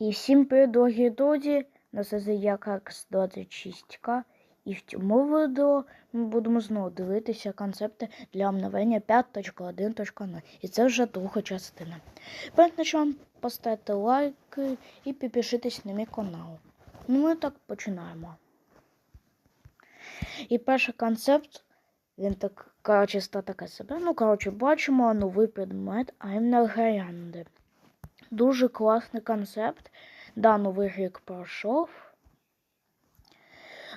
І всім привіт, дорогі друзі! На це я Какс 26К. І в цьому відео ми будемо знову дивитися концепти для обновлення 5.1.0. І це вже друга частина. Перед почнемо поставити лайки і підпишитись на мій канал. Ну ми так починаємо. І перший концепт, він так, коротше, став таке себе. Ну, коротше, бачимо новий предмет Аймнергерянди. Дуже класний концепт. Да, новий рік пройшов.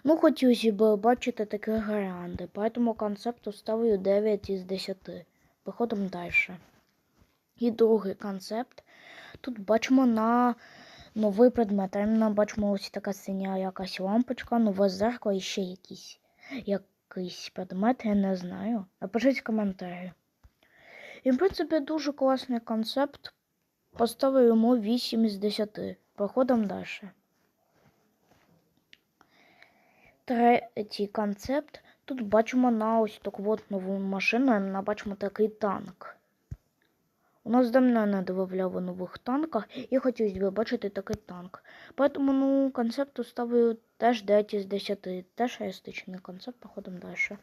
Ну, хотілося б бачити такі гаранди, поэтому концепту ставлю 9 із 10. Виходимо далі. І другий концепт. Тут бачимо на новий предмет. Іменно бачимо ось така синя якась лампочка, нове зеркало і ще якийсь, якийсь предмет, я не знаю. Напишіть в коментарі. І, в принципі, дуже класний концепт. Поставив йому 8 із 10. Проходимо далі. Третій концепт. Тут бачимо на ось таку от нову машину, ми бачимо такий танк. У нас давно не додавали нових танках і хотілося б бачити такий танк. Поэтому ну, концепту ставлю теж 9 із 10. Теж реалістичний концепт, проходимо далі.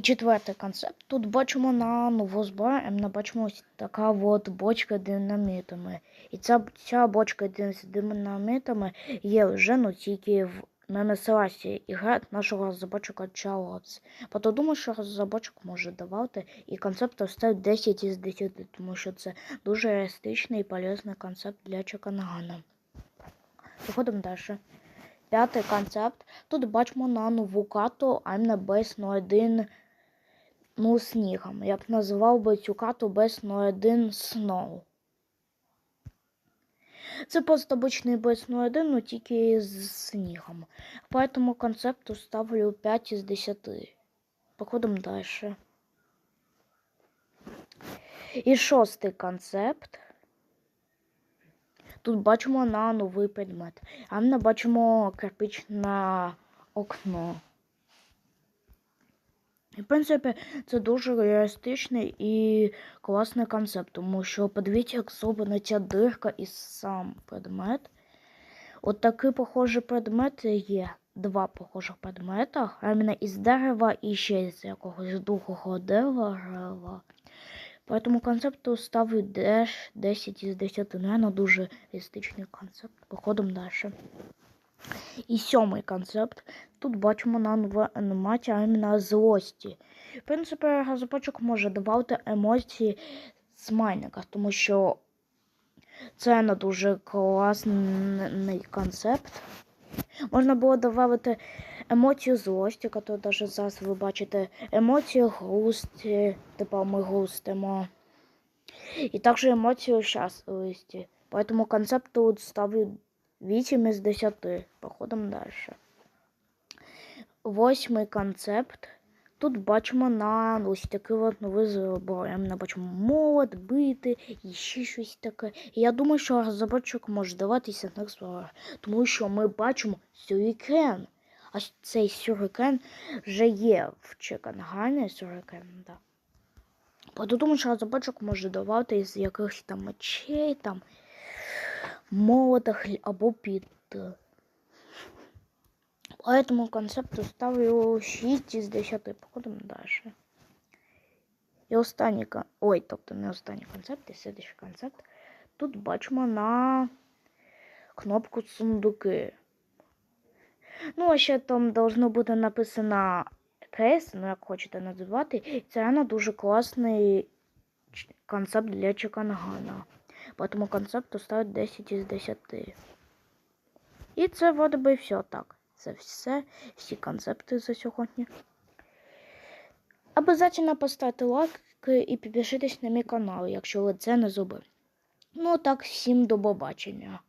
І четвертий концепт. Тут бачимо на нову зброю, іменно бачимо ось така от бочка динамітами. І ця, ця бочка з динамітами є вже ну, тільки в на і грає нашого розробочика Чалопс. Бо думаю, що розробочик може давати і концепт ставить 10 із 10, тому що це дуже реалістичний і полезний концепт для Чекангана. Виходимо далі. П'ятий концепт. Тут бачимо на нову карту I'm на Base 01 ну, снігом. Я б назвав би цю карту Base 01 Snow. Це просто обичний Base 01, ну тільки з снігом. Поэтому концепту ставлю 5 із 10. Походимо далі. І шостий концепт. Тут бачимо на новий предмет. А ми бачимо кирпичне окно. В принципі, це дуже реалістичний і класний концепт, тому що подивіться, як зроблена ця дирка і сам предмет. От такий похожий предмет є. Два похожих предмета, іменно із дерева і ще з якогось другого дерева. Поэтому концепту ставлю 10 із 10. Наверное, дуже реалістичний концепт. Походимо далі. І сьомий концепт. Тут бачимо на нову анімацію, а іменно злості. В принципі, розробочок може давати емоції з майника, тому що це не дуже класний концепт. Можна було додати емоцію злості, яку навіть зараз ви бачите, емоцію грусті, типу ми грустимо. І також емоцію щасливості. Поэтому концепт тут ставлю 8 із 10. Походимо далі. Восьмий концепт. Тут бачимо на ось такий от новий зброю. Ми бачимо молот, бити і ще щось таке. Я думаю, що розробочок може даватися на зброю, тому що ми бачимо сюрікен. А цей сюрікен вже є в Чекангані сюрікен, да. Бо думаю, що розробочок може давати із якихось там мечей, там молотах або під. Поэтому концепту ставлю 6 із 10. Походимо далі. І останній кон- Ой, тобто не останній концепт, і слідчий концепт. Тут бачимо на кнопку сундуки. Ну, а ще там должно бути написано кейс, ну як хочете називати. Це реально дуже класний концепт для Чекангана. Поэтому концепту ставить 10 із 10. І це вроде би все так. Це все, всі концепти за сьогодні. Обязательно поставте лайк і підпишитесь на мій канал, якщо ви це не зробили. Ну так, всім до побачення.